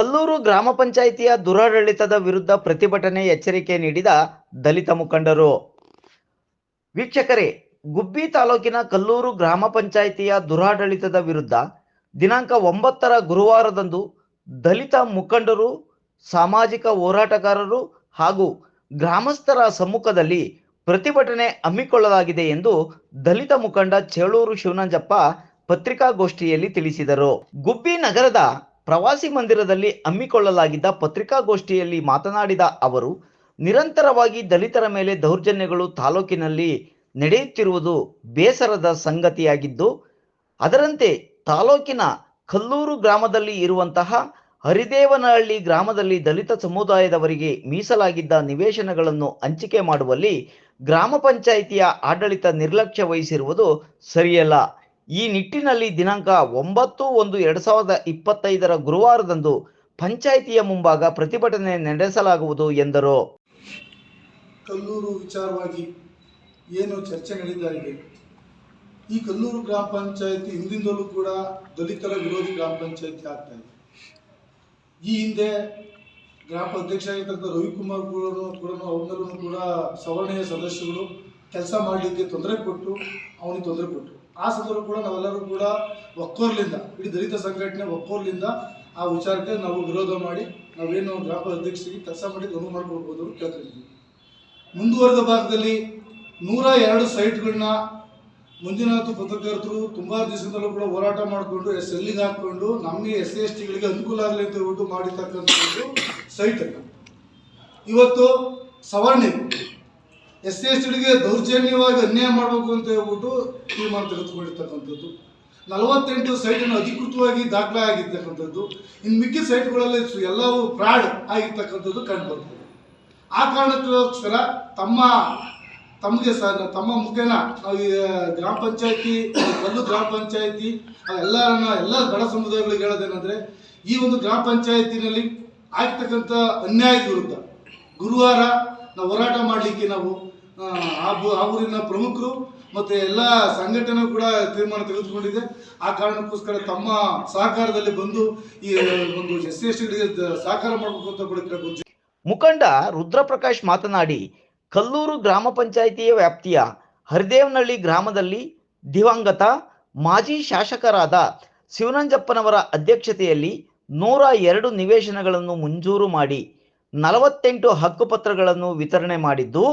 ಕಲ್ಲೂರು ಗ್ರಾಮ ಪಂಚಾಯಿತಿಯ ದುರಾಡಳಿತದ ವಿರುದ್ಧ ಪ್ರತಿಭಟನೆ ಎಚ್ಚರಿಕೆ ನೀಡಿದ ದಲಿತ ಮುಖಂಡರು. ವೀಕ್ಷಕರೇ, ಗುಬ್ಬಿ ತಾಲೂಕಿನ ಕಲ್ಲೂರು ಗ್ರಾಮ ಪಂಚಾಯಿತಿಯ ದುರಾಡಳಿತದ ವಿರುದ್ಧ ದಿನಾಂಕ ಒಂಬತ್ತರ ಗುರುವಾರದಂದು ದಲಿತ ಮುಖಂಡರು, ಸಾಮಾಜಿಕ ಹೋರಾಟಗಾರರು ಹಾಗೂ ಗ್ರಾಮಸ್ಥರ ಸಮ್ಮುಖದಲ್ಲಿ ಪ್ರತಿಭಟನೆ ಹಮ್ಮಿಕೊಳ್ಳಲಾಗಿದೆ ಎಂದು ದಲಿತ ಮುಖಂಡ ಚೇಳೂರು ಶಿವನಂಜಪ್ಪ ಪತ್ರಿಕಾಗೋಷ್ಠಿಯಲ್ಲಿ ತಿಳಿಸಿದರು. ಗುಬ್ಬಿ ನಗರದ ಪ್ರವಾಸಿ ಮಂದಿರದಲ್ಲಿ ಹಮ್ಮಿಕೊಳ್ಳಲಾಗಿದ್ದ ಪತ್ರಿಕಾಗೋಷ್ಠಿಯಲ್ಲಿ ಮಾತನಾಡಿದ ಅವರು, ನಿರಂತರವಾಗಿ ದಲಿತರ ಮೇಲೆ ದೌರ್ಜನ್ಯಗಳು ತಾಲೂಕಿನಲ್ಲಿ ನಡೆಯುತ್ತಿರುವುದು ಬೇಸರದ ಸಂಗತಿಯಾಗಿದ್ದು, ಅದರಂತೆ ತಾಲೂಕಿನ ಕಲ್ಲೂರು ಗ್ರಾಮದಲ್ಲಿ ಇರುವಂತಹ ಹರಿದೇವನಹಳ್ಳಿ ಗ್ರಾಮದಲ್ಲಿ ದಲಿತ ಸಮುದಾಯದವರಿಗೆ ಮೀಸಲಾಗಿದ್ದ ನಿವೇಶನಗಳನ್ನು ಹಂಚಿಕೆ ಮಾಡುವಲ್ಲಿ ಗ್ರಾಮ ಪಂಚಾಯಿತಿಯ ಆಡಳಿತ ನಿರ್ಲಕ್ಷ್ಯ ವಹಿಸಿರುವುದು ಸರಿಯಲ್ಲ. ಈ ನಿಟ್ಟಿನಲ್ಲಿ ದಿನಾಂಕ ಒಂಬತ್ತು ಒಂದು ಎರಡು ಸಾವಿರದ ಇಪ್ಪತ್ತೈದರ ಗುರುವಾರದಂದು ಪಂಚಾಯಿತಿಯ ಮುಂಭಾಗ ಪ್ರತಿಭಟನೆ ನಡೆಸಲಾಗುವುದು ಎಂದರು. ಕಲ್ಲೂರು ವಿಚಾರವಾಗಿ ಏನು ಚರ್ಚೆ ನಡೀತಾ ಇದೆ ಈ ಕಲ್ಲೂರು ಗ್ರಾಮ ಪಂಚಾಯತಿ ಹಿಂದಿಂದಲೂ ಕೂಡ ದಲಿತರ ವಿರೋಧಿ ಗ್ರಾಮ ಪಂಚಾಯತಿ ಆಗ್ತಾ ಇದೆ. ಈ ಹಿಂದೆ ಗ್ರಾಮ ಅಧ್ಯಕ್ಷ ಆಗಿರ್ತಕ್ಕಂಥ ರವಿಕುಮಾರ್ ಕೂಡ ಅವನಲ್ಲೂ ಕೂಡ ಸವರ್ಣೀಯ ಸದಸ್ಯರು ಕೆಲಸ ಮಾಡಲಿಕ್ಕೆ ತೊಂದರೆ ಕೊಟ್ಟು, ಅವನಿಗೆ ತೊಂದರೆ ಕೊಟ್ಟರು ಆ ಸಂದರ್ಭ ಕೂಡ ನಾವೆಲ್ಲರೂ ಕೂಡ ಒಕ್ಕೋರ್ಲಿಂದ, ಇಡೀ ದಲಿತ ಸಂಘಟನೆ ಒಕ್ಕೋರ್ಲಿಂದ ಆ ವಿಚಾರಕ್ಕೆ ನಾವು ವಿರೋಧ ಮಾಡಿ, ನಾವೇನು ಗ್ರಾಮ ಅಧ್ಯಕ್ಷರಿಗೆ ಕೆಲಸ ಮಾಡಿ ಗಮನ ಮಾಡ್ಕೊಳ್ಬೋದು ಅಂತ ಕೇಳ್ತಿದ್ವಿ ಮುಂದುವರೆದ ಭಾಗದಲ್ಲಿ ನೂರ ಎರಡು ಸೈಟ್ಗಳನ್ನ ಮಂಜುನಾಥ್ ಪತ್ರಕರ್ತರು ತುಂಬಾ ದಿವಸದಲ್ಲೂ ಕೂಡ ಹೋರಾಟ ಮಾಡಿಕೊಂಡು, ಎಸ್ ಎಲ್ಲಿಗೆ ಹಾಕ್ಕೊಂಡು, ನಮಗೆ ಎಸ್ ಸಿ ಎಸ್ ಟಿಗಳಿಗೆ ಅನುಕೂಲ ಆಗಲಿ ಅಂತ ಹೇಳ್ಬಿಟ್ಟು ಮಾಡಿರ್ತಕ್ಕಂಥದ್ದು ಸೈಟ್ ಇವತ್ತು ಸವರ್ಣಿ ಎಸ್ ಎಸ್ ಟಿಗೆ ದೌರ್ಜನ್ಯವಾಗಿ ಅನ್ಯಾಯ ಮಾಡಬೇಕು ಅಂತ ಹೇಳ್ಬಿಟ್ಟು ತೀರ್ಮಾನ ತೆಗೆದುಕೊಂಡಿರ್ತಕ್ಕಂಥದ್ದು. ನಲವತ್ತೆಂಟು ಸೈಟನ್ನು ಅಧಿಕೃತವಾಗಿ ದಾಖಲೆ ಆಗಿರ್ತಕ್ಕಂಥದ್ದು. ಇನ್ನು ಮಿಕ್ಕಿದ ಸೈಟ್ಗಳಲ್ಲಿ ಗಳಲ್ಲಿ ಎಲ್ಲವೂ ಫ್ರಾಡ್ ಆಗಿರ್ತಕ್ಕಂಥದ್ದು ಕಂಡುಬರ್ತದೆ ಆ ಕಾರಣಕ್ಕೋಸ್ಕರ ತಮ್ಮ, ತಮಗೆ ಸ ತಮ್ಮ ಮುಖೇನ ಗ್ರಾಮ ಪಂಚಾಯತಿ ಕಲ್ಲು ಗ್ರಾಮ ಪಂಚಾಯತಿ ಎಲ್ಲರನ್ನ ಎಲ್ಲ ಬಡ ಸಮುದಾಯಗಳಿಗೆ ಹೇಳೋದೇನೆಂದರೆ, ಈ ಒಂದು ಗ್ರಾಮ ಪಂಚಾಯತಿನಲ್ಲಿ ಆಗ್ತಕ್ಕಂಥ ಅನ್ಯಾಯದ ವಿರುದ್ಧ ಗುರುವಾರ ಹೋರಾಟ ಮಾಡಲಿಕ್ಕೆ ನಾವು ಆ, ಆ ಊರಿನ ಪ್ರಮುಖರು ಮತ್ತು ಎಲ್ಲ ಸಂಘಟನೆ ಕೂಡ ತೀರ್ಮಾನ ತೆಗೆದುಕೊಂಡಿದೆ ಆ ಕಾರಣಕ್ಕೋಸ್ಕರ ತಮ್ಮ ಸಹಕಾರದಲ್ಲಿ ಬಂದು ಈ ಒಂದು ಎಸ್ ಸಿ ಸಹಕಾರ ಮಾಡಬೇಕು ಅಂತ ಕೂಡ. ಮುಖಂಡ ರುದ್ರಪ್ರಕಾಶ್ ಮಾತನಾಡಿ ಕಲ್ಲೂರು ಗ್ರಾಮ ಪಂಚಾಯಿತಿಯ ವ್ಯಾಪ್ತಿಯ ಹರಿದೇವನಹಳ್ಳಿ ಗ್ರಾಮದಲ್ಲಿ ದಿವಂಗತ ಮಾಜಿ ಶಾಸಕರಾದ ಶಿವನಂಜಪ್ಪನವರ ಅಧ್ಯಕ್ಷತೆಯಲ್ಲಿ ನೂರ ಎರಡು ನಿವೇಶನಗಳನ್ನು ಮಂಜೂರು ಮಾಡಿ ನಲವತ್ತೆಂಟು ಹಕ್ಕುಪತ್ರಗಳನ್ನು ವಿತರಣೆ ಮಾಡಿದ್ದು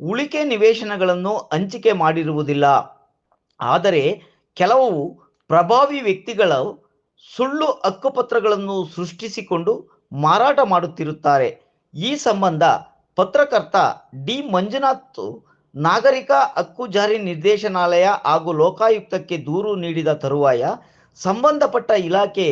ಉಳಿಕೆ ನಿವೇಶನಗಳನ್ನು ಹಂಚಿಕೆ ಮಾಡಿರುವುದಿಲ್ಲ. ಆದರೆ ಕೆಲವು ಪ್ರಭಾವಿ ವ್ಯಕ್ತಿಗಳು ಸುಳ್ಳು ಹಕ್ಕುಪತ್ರಗಳನ್ನು ಸೃಷ್ಟಿಸಿಕೊಂಡು ಮಾರಾಟ ಮಾಡುತ್ತಿರುತ್ತಾರೆ. ಈ ಸಂಬಂಧ ಪತ್ರಕರ್ತ ಡಿ. ಮಂಜುನಾಥ್ ನಾಗರಿಕ ಹಕ್ಕು ಜಾರಿ ನಿರ್ದೇಶನಾಲಯ ಹಾಗೂ ಲೋಕಾಯುಕ್ತಕ್ಕೆ ದೂರು ನೀಡಿದ ತರುವಾಯ ಸಂಬಂಧಪಟ್ಟ ಇಲಾಖೆ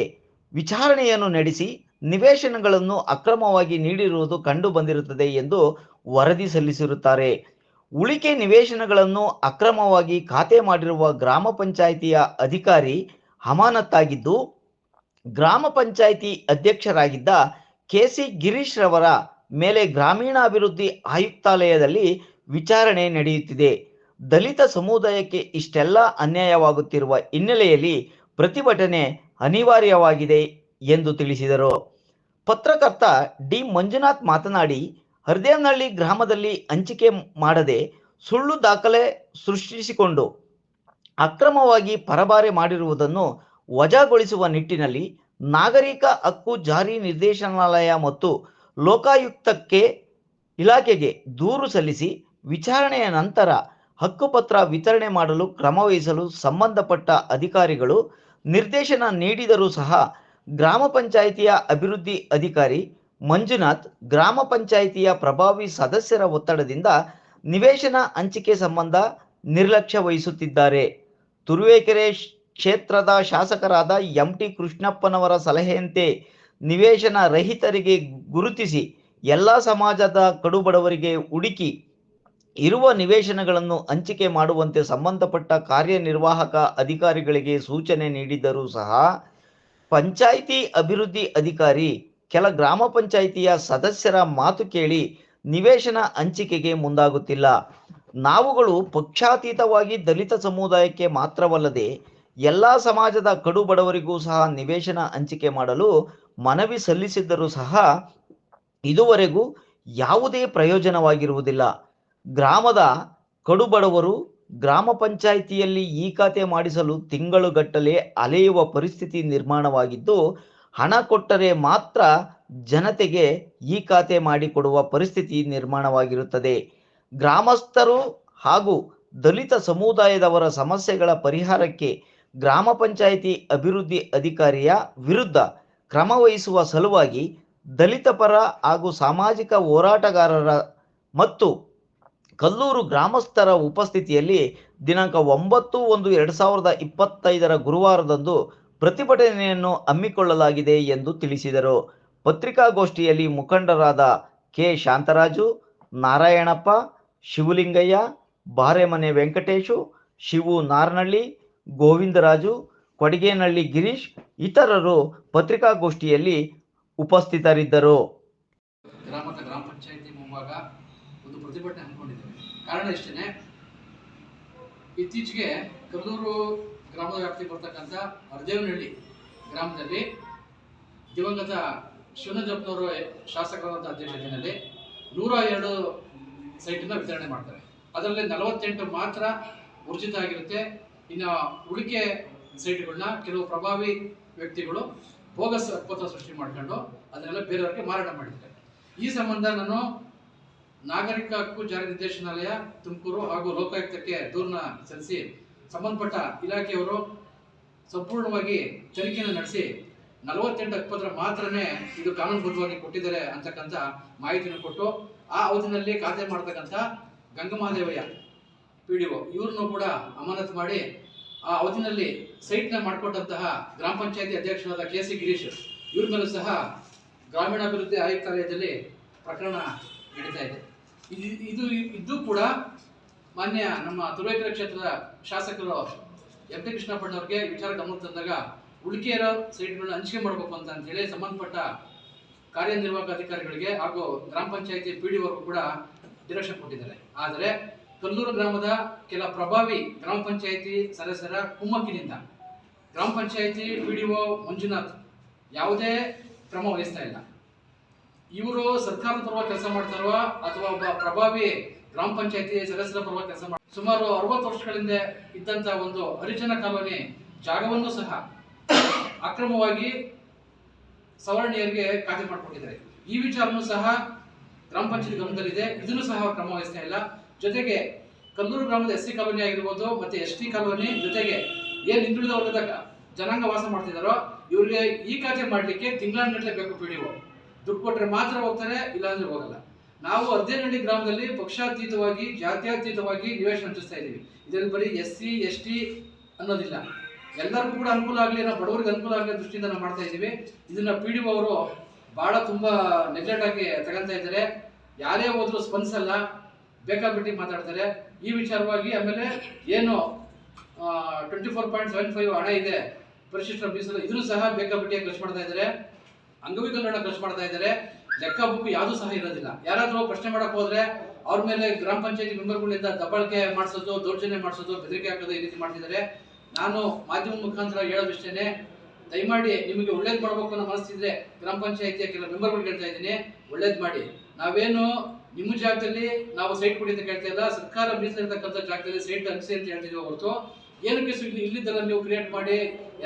ವಿಚಾರಣೆಯನ್ನು ನಡೆಸಿ ನಿವೇಶನಗಳನ್ನು ಅಕ್ರಮವಾಗಿ ನೀಡಿರುವುದು ಕಂಡು ಬಂದಿರುತ್ತದೆ ಎಂದು ವರದಿ ಸಲ್ಲಿಸಿರುತ್ತಾರೆ. ಉಳಿಕೆ ನಿವೇಶನಗಳನ್ನು ಅಕ್ರಮವಾಗಿ ಖಾತೆ ಮಾಡಿರುವ ಗ್ರಾಮ ಪಂಚಾಯಿತಿಯ ಅಧಿಕಾರಿ ಅಮಾನತ್ತಾಗಿದ್ದು ಗ್ರಾಮ ಪಂಚಾಯಿತಿ ಅಧ್ಯಕ್ಷರಾಗಿದ್ದ ಕೆ ಸಿ ಗಿರೀಶ್ ರವರ ಮೇಲೆ ಗ್ರಾಮೀಣಾಭಿವೃದ್ಧಿ ಆಯುಕ್ತಾಲಯದಲ್ಲಿ ವಿಚಾರಣೆ ನಡೆಯುತ್ತಿದೆ. ದಲಿತ ಸಮುದಾಯಕ್ಕೆ ಇಷ್ಟೆಲ್ಲ ಅನ್ಯಾಯವಾಗುತ್ತಿರುವ ಹಿನ್ನೆಲೆಯಲ್ಲಿ ಪ್ರತಿಭಟನೆ ಅನಿವಾರ್ಯವಾಗಿದೆ ಎಂದು ತಿಳಿಸಿದರು. ಪತ್ರಕರ್ತ ಡಿ ಮಂಜುನಾಥ್ ಮಾತನಾಡಿ, ಹರದೇನಹಳ್ಳಿ ಗ್ರಾಮದಲ್ಲಿ ಹಂಚಿಕೆ ಮಾಡದೆ ಸುಳ್ಳು ದಾಖಲೆ ಸೃಷ್ಟಿಸಿಕೊಂಡು ಅಕ್ರಮವಾಗಿ ಪರಭಾರೆ ಮಾಡಿರುವುದನ್ನು ವಜಾಗೊಳಿಸುವ ನಿಟ್ಟಿನಲ್ಲಿ ನಾಗರಿಕ ಹಕ್ಕು ಜಾರಿ ನಿರ್ದೇಶನಾಲಯ ಮತ್ತು ಲೋಕಾಯುಕ್ತಕ್ಕೆ ಇಲಾಖೆಗೆ ದೂರು ಸಲ್ಲಿಸಿ ವಿಚಾರಣೆಯ ನಂತರ ಹಕ್ಕುಪತ್ರ ವಿತರಣೆ ಮಾಡಲು ಕ್ರಮವಹಿಸಲು ಸಂಬಂಧಪಟ್ಟ ಅಧಿಕಾರಿಗಳು ನಿರ್ದೇಶನ ನೀಡಿದರೂ ಸಹ ಗ್ರಾಮ ಪಂಚಾಯಿತಿಯ ಅಭಿವೃದ್ಧಿ ಅಧಿಕಾರಿ ಮಂಜುನಾಥ್, ಗ್ರಾಮ ಪಂಚಾಯಿತಿಯ ಪ್ರಭಾವಿ ಸದಸ್ಯರ ಒತ್ತಡದಿಂದ ನಿವೇಶನ ಹಂಚಿಕೆ ಸಂಬಂಧ ನಿರ್ಲಕ್ಷ್ಯ ವಹಿಸುತ್ತಿದ್ದಾರೆ. ತುರುವೇಕೆರೆ ಕ್ಷೇತ್ರದ ಶಾಸಕರಾದ ಎಂ ಟಿ ಕೃಷ್ಣಪ್ಪನವರ ಸಲಹೆಯಂತೆ ನಿವೇಶನ ರಹಿತರಿಗೆ ಗುರುತಿಸಿ ಎಲ್ಲ ಸಮಾಜದ ಕಡುಬಡವರಿಗೆ ಹುಡುಕಿ ಇರುವ ನಿವೇಶನಗಳನ್ನು ಹಂಚಿಕೆ ಮಾಡುವಂತೆ ಸಂಬಂಧಪಟ್ಟ ಕಾರ್ಯನಿರ್ವಾಹಕ ಅಧಿಕಾರಿಗಳಿಗೆ ಸೂಚನೆ ನೀಡಿದ್ದರೂ ಸಹ ಪಂಚಾಯಿತಿ ಅಭಿವೃದ್ಧಿ ಅಧಿಕಾರಿ, ಕೆಲ ಗ್ರಾಮ ಪಂಚಾಯಿತಿಯ ಸದಸ್ಯರ ಮಾತು ಕೇಳಿ ನಿವೇಶನ ಹಂಚಿಕೆಗೆ ಮುಂದಾಗುತ್ತಿಲ್ಲ. ನಾವುಗಳು ಪಕ್ಷಾತೀತವಾಗಿ ದಲಿತ ಸಮುದಾಯಕ್ಕೆ ಮಾತ್ರವಲ್ಲದೆ ಎಲ್ಲ ಸಮಾಜದ ಕಡು ಬಡವರಿಗೂ ಸಹ ನಿವೇಶನ ಹಂಚಿಕೆ ಮಾಡಲು ಮನವಿ ಸಲ್ಲಿಸಿದ್ದರೂ ಸಹ ಇದುವರೆಗೂ ಯಾವುದೇ ಪ್ರಯೋಜನವಾಗಿರುವುದಿಲ್ಲ. ಗ್ರಾಮದ ಕಡುಬಡವರು ಗ್ರಾಮ ಪಂಚಾಯಿತಿಯಲ್ಲಿ ಈ ಖಾತೆ ಮಾಡಿಸಲು ತಿಂಗಳುಗಟ್ಟಲೆ ಅಲೆಯುವ ಪರಿಸ್ಥಿತಿ ನಿರ್ಮಾಣವಾಗಿದ್ದು, ಹಣ ಕೊಟ್ಟರೆ ಮಾತ್ರ ಜನತೆಗೆ ಈ ಖಾತೆ ಮಾಡಿಕೊಡುವ ಪರಿಸ್ಥಿತಿ ನಿರ್ಮಾಣವಾಗಿರುತ್ತದೆ. ಗ್ರಾಮಸ್ಥರು ಹಾಗೂ ದಲಿತ ಸಮುದಾಯದವರ ಸಮಸ್ಯೆಗಳ ಪರಿಹಾರಕ್ಕೆ ಗ್ರಾಮ ಪಂಚಾಯಿತಿ ಅಭಿವೃದ್ಧಿ ಅಧಿಕಾರಿಯ ವಿರುದ್ಧ ಕ್ರಮ ವಹಿಸುವ ಸಲುವಾಗಿ ದಲಿತ ಪರ ಹಾಗೂ ಸಾಮಾಜಿಕ ಹೋರಾಟಗಾರರ ಮತ್ತು ಕಲ್ಲೂರು ಗ್ರಾಮಸ್ಥರ ಉಪಸ್ಥಿತಿಯಲ್ಲಿ ದಿನಾಂಕ ಒಂಬತ್ತು ಒಂದು ಎರಡು ಸಾವಿರದ ಇಪ್ಪತ್ತೈದರ ಗುರುವಾರದಂದು ಪ್ರತಿಭಟನೆಯನ್ನು ಹಮ್ಮಿಕೊಳ್ಳಲಾಗಿದೆ ಎಂದು ತಿಳಿಸಿದರು. ಪತ್ರಿಕಾಗೋಷ್ಠಿಯಲ್ಲಿ ಮುಖಂಡರಾದ ಕೆ. ಶಾಂತರಾಜು, ನಾರಾಯಣಪ್ಪ, ಶಿವಲಿಂಗಯ್ಯ, ಬಾರೆಮನೆ ವೆಂಕಟೇಶು, ಶಿವು ನಾರ್ನಳ್ಳಿ, ಗೋವಿಂದರಾಜು, ಕೊಡಿಗೇನಳ್ಳಿ ಗಿರೀಶ್ ಇತರರು ಪತ್ರಿಕಾಗೋಷ್ಠಿಯಲ್ಲಿ ಉಪಸ್ಥಿತರಿದ್ದರು. ಗ್ರಾಮದ ಗ್ರಾಮ ಪಂಚಾಯಿತಿ ಮುಂಭಾಗ ಒಂದು ಪ್ರತಿಭಟನೆ ಹಮ್ಮಿಕೊಂಡಿದ್ದೇವೆ. ಕಾರಣ ಇಷ್ಟೇ ಇತ್ತೀಚೆಗೆ ಕಲ್ಲೂರು ಗ್ರಾಮದ ವ್ಯಾಪ್ತಿಗೆ ಬರ್ತಕ್ಕಂಥ ಹರದೇವನಹಳ್ಳಿ ಗ್ರಾಮದಲ್ಲಿ ದಿವಂಗತ ಶಿವನಂಜಪ್ಪನವರು ಶಾಸಕರಾದಂಥ ಅಧ್ಯಕ್ಷತೆಯಲ್ಲಿ ನೂರ ಎರಡು ಸೈಟನ್ನು ವಿತರಣೆ ಮಾಡ್ತಾರೆ. ಅದರಲ್ಲಿ ನಲವತ್ತೆಂಟು ಮಾತ್ರ ಊರ್ಜಿತ ಆಗಿರುತ್ತೆ. ಇನ್ನು ಉಳಿಕೆ ಸೈಟ್ಗಳನ್ನ ಕೆಲವು ಪ್ರಭಾವಿ ವ್ಯಕ್ತಿಗಳು ಬೋಗಸ್ ಪತ್ರ ಸೃಷ್ಟಿ ಮಾಡ್ಕೊಂಡು ಅದನ್ನೆಲ್ಲ ಬೇರೆಯವ್ರಿಗೆ ಮಾರಾಟ ಮಾಡಿದ್ದಾರೆ. ಈ ಸಂಬಂಧ ನಾನು ನಾಗರಿಕ ಹಕ್ಕು ಜಾರಿ ನಿರ್ದೇಶನಾಲಯ, ತುಮಕೂರು ಹಾಗೂ ಲೋಕಾಯುಕ್ತಕ್ಕೆ ದೂರನ್ನ ಸಲ್ಲಿಸಿ ಸಂಬಂಧಪಟ್ಟ ಇಲಾಖೆಯವರು ಸಂಪೂರ್ಣವಾಗಿ ತನಿಖೆಯನ್ನು ನಡೆಸಿ ನಲವತ್ತೆಂಟು ಹಕ್ಕುಪತ್ರ ಮಾತ್ರನೇ ಇದು ಕಾನೂನುಬದ್ಧವಾಗಿ ಕೊಟ್ಟಿದ್ದಾರೆ ಅಂತಕ್ಕಂಥ ಮಾಹಿತಿಯನ್ನು ಕೊಟ್ಟು ಆ ಅವಧಿನಲ್ಲಿ ಖಾತೆ ಮಾಡ್ತಕ್ಕಂಥ ಗಂಗಮಾದೇವಯ್ಯ ಪಿ ಡಿ ಒ, ಇವ್ರನ್ನೂ ಕೂಡ ಅಮಾನತು ಮಾಡಿ ಆ ಅವಧಿನಲ್ಲಿ ಸೈಟ್ನ ಮಾಡಿಕೊಟ್ಟಂತಹ ಗ್ರಾಮ ಪಂಚಾಯತಿ ಅಧ್ಯಕ್ಷರಾದ ಕೆ ಸಿ ಗಿರೀಶ್, ಇವ್ರ ಮೇಲೂ ಸಹ ಗ್ರಾಮೀಣಾಭಿವೃದ್ಧಿ ಆಯುಕ್ತಾಲಯದಲ್ಲಿ ಪ್ರಕರಣ ನಡೀತಾ ಇದೆ. ಇದು ಇದು ಇದ್ದು ಕೂಡ ಮಾನ್ಯ ನಮ್ಮ ತುರುವೇಕೆರೆ ಕ್ಷೇತ್ರದ ಶಾಸಕರು ಎಂ ಕೃಷ್ಣಪ್ಪಣ್ಣವ್ರಿಗೆ ಈ ವಿಚಾರ ಗಮನ ತಂದಾಗ ಉಳಿಕೆಯರ ಸೈಟ್ಗಳನ್ನ ಹಂಚಿಕೆ ಮಾಡಬೇಕು ಅಂತ ಅಂತೇಳಿ ಸಂಬಂಧಪಟ್ಟ ಕಾರ್ಯನಿರ್ವಾಹಕ ಅಧಿಕಾರಿಗಳಿಗೆ ಹಾಗೂ ಗ್ರಾಮ ಪಂಚಾಯತಿ ಪಿ ಡಿ ಕೂಡ ಡೈರೆಕ್ಷನ್ ಕೊಟ್ಟಿದ್ದಾರೆ. ಆದರೆ ಕಲ್ಲೂರು ಗ್ರಾಮದ ಕೆಲ ಪ್ರಭಾವಿ ಗ್ರಾಮ ಪಂಚಾಯತಿ ಸದಸ್ಯರ ಕುಮ್ಮಕ್ಕಿನಿಂದ ಗ್ರಾಮ ಪಂಚಾಯತಿ ಪಿ ಡಿ ಮಂಜುನಾಥ್ ಯಾವುದೇ ಕ್ರಮ ವಹಿಸ್ತಾ ಇಲ್ಲ. ಇವರು ಸರ್ಕಾರದ ಪರವಾಗಿ ಕೆಲಸ ಮಾಡ್ತಾರೋ ಅಥವಾ ಒಬ್ಬ ಪ್ರಭಾವಿ ಗ್ರಾಮ ಪಂಚಾಯತಿ ಸದಸ್ಯರ ಪರವಾಗಿ ಕೆಲಸ ಮಾಡ ಸುಮಾರು ಅರವತ್ತು ವರ್ಷಗಳಿಂದ ಇದ್ದಂತ ಒಂದು ಹರಿಜನ ಕಾಲೋನಿ ಜಾಗವನ್ನು ಸಹ ಅಕ್ರಮವಾಗಿ ಸವರ್ಣೀಯರಿಗೆ ಖಾತೆ ಮಾಡಿಕೊಂಡಿದ್ದಾರೆ. ಈ ವಿಚಾರನೂ ಸಹ ಗ್ರಾಮ ಪಂಚಾಯತ್ ಗಮನದಲ್ಲಿದೆ. ಇದನ್ನು ಸಹ ಕ್ರಮ ವಹಿಸ್ತಾ ಇಲ್ಲ. ಜೊತೆಗೆ ಕಲ್ಲೂರು ಗ್ರಾಮದ ಎಸ್ ಸಿ ಕಾಲೋನಿ ಆಗಿರ್ಬೋದು ಮತ್ತೆ ಎಸ್ ಟಿ ಕಾಲೋನಿ ಜೊತೆಗೆ ಏನ್ ಹಿಂದುಳಿದ ವರ್ಗದ ಜನಾಂಗ ವಾಸ ಮಾಡ್ತಿದಾರೋ, ಇವರಿಗೆ ಈ ಖಾತೆ ಮಾಡ್ಲಿಕ್ಕೆ ತಿಂಗಳಾನ್ಗಟ್ಲೆ ಬೇಕು ಪಿ ದುಡ್ಡು ಕೊಟ್ಟರೆ ಮಾತ್ರ ಹೋಗ್ತಾರೆ, ಇಲ್ಲಾಂದ್ರೆ ಹೋಗಲ್ಲ. ನಾವು ಅರ್ಧೇನಹಳ್ಳಿ ಗ್ರಾಮದಲ್ಲಿ ಪಕ್ಷಾತೀತವಾಗಿ, ಜಾತ್ಯಾತೀತವಾಗಿ ನಿವೇಶನ ಹಂಚಿಸ್ತಾ ಇದ್ದೀವಿ. ಇದರಲ್ಲಿ ಬರೀ ಎಸ್ ಸಿ, ಎಸ್ ಟಿ ಅನ್ನೋದಿಲ್ಲ. ಎಲ್ಲರಿಗೂ ಕೂಡ ಅನುಕೂಲ ಆಗಲಿ, ನಾವು ಬಡವರಿಗೆ ಅನುಕೂಲ ಆಗಲಿ ದೃಷ್ಟಿಯಿಂದ ನಾವು ಮಾಡ್ತಾ ಇದ್ದೀವಿ. ಇದನ್ನ ಪಿ ಡಿ ಅವರು ಬಹಳ ತುಂಬ ನೆಗ್ಲೆಕ್ಟ್ ಆಗಿ ತಗೊಳ್ತಾ ಇದ್ದಾರೆ. ಯಾರೇ ಹೋದರೂ ಸ್ಪಂದಿಸಲ್ಲ, ಬೇಕಾಬಿಟ್ಟಿ ಮಾತಾಡ್ತಾರೆ. ಈ ವಿಚಾರವಾಗಿ ಆಮೇಲೆ ಏನು twenty four point seven five ಹಣ ಇದೆ, ಪರಿಶಿಷ್ಟ ಮೀಸಲು ಇದನ್ನು ಸಹ ಬೇಕಾಬಿಟ್ಟಿಯಾಗಿ ಖರ್ಚು ಮಾಡ್ತಾ ಇದ್ದಾರೆ. ಅಂಗವಿಕಲರನ್ನ ಖರ್ಚು ಮಾಡ್ತಾ ಇದ್ದಾರೆ. ಲೆಕ್ಕ ಬುಕ್ ಯಾವುದು ಸಹ ಇರೋದಿಲ್ಲ. ಯಾರಾದ್ರೂ ಪ್ರಶ್ನೆ ಮಾಡಕ್ ಹೋದ್ರೆ ಅವ್ರ ಮೇಲೆ ಗ್ರಾಮ ಪಂಚಾಯತಿ ಮೆಂಬರ್ಗಳಿಂದ ದಬ್ಬಾಳಿಕೆ ಮಾಡಿಸೋದು, ದೌರ್ಜನ್ಯ ಮಾಡಿಸೋದು, ಬೆದರಿಕೆ ಹಾಕೋದು ಈ ರೀತಿ ಮಾಡ್ತಿದ್ದಾರೆ. ನಾನು ಮಾಧ್ಯಮ ಮುಖಾಂತರ ಹೇಳೋದಿಷ್ಟೇನೆ, ದಯಮಾಡಿ ನಿಮಗೆ ಒಳ್ಳೇದು ಮಾಡಬೇಕು ಅನ್ನೋ ಮನಸ್ಸಿದ್ರೆ ಗ್ರಾಮ ಪಂಚಾಯತಿಯ ಕೆಲವು ಮೆಂಬರ್ಗಳು ಹೇಳ್ತಾ ಇದ್ದೀನಿ, ಒಳ್ಳೇದು ಮಾಡಿ. ನಾವೇನು ನಿಮ್ಮ ಜಾಗದಲ್ಲಿ ನಾವು ಸೈಟ್ ಕೊಡಿ ಅಂತ ಕೇಳ್ತಾ ಇಲ್ಲ, ಸರ್ಕಾರ ಮೀಸಲಿರ್ತಕ್ಕಂಥ ಜಾಗದಲ್ಲಿ ಸೈಟ್ ಹಂಚಿ ಅಂತ ಹೇಳ್ತಿದ್ದೀವಿ ಹೊರತು. ಏನಕ್ಕೆ ಇಲ್ಲಿದ್ದಲ್ಲ ನೀವು ಕ್ರಿಯೇಟ್ ಮಾಡಿ,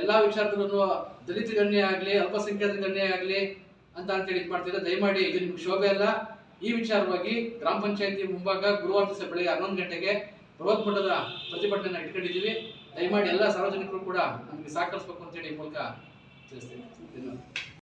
ಎಲ್ಲಾ ವಿಚಾರದಲ್ಲೂ ದಲಿತ ಗಣ್ಯ ಆಗ್ಲಿ ಗಣ್ಯ ಆಗ್ಲಿ ಅಂತ ಅಂತೇಳಿ ಇದು ಮಾಡ್ತೀರಾ ದಯಮಾಡಿ ಇದು ನಿಮ್ಗೆ ಶೋಭೆ ಅಲ್ಲ. ಈ ವಿಚಾರವಾಗಿ ಗ್ರಾಮ ಪಂಚಾಯತಿ ಮುಂಭಾಗ ಗುರುವಾರ ದಿವಸ ಬೆಳಗ್ಗೆ ಹನ್ನೊಂದು ಗಂಟೆಗೆ ಬೃಹತ್ ಮಟ್ಟದ ಪ್ರತಿಭಟನೆ ಇಟ್ಕೊಂಡಿದ್ದೀವಿ. ದಯಮಾಡಿ ಎಲ್ಲ ಸಾರ್ವಜನಿಕರು ಕೂಡ ನಮಗೆ ಸಹಕರಿಸಬೇಕು ಅಂತೇಳಿ ಮೂಲಕ ತಿಳಿಸ್ತೀನಿ.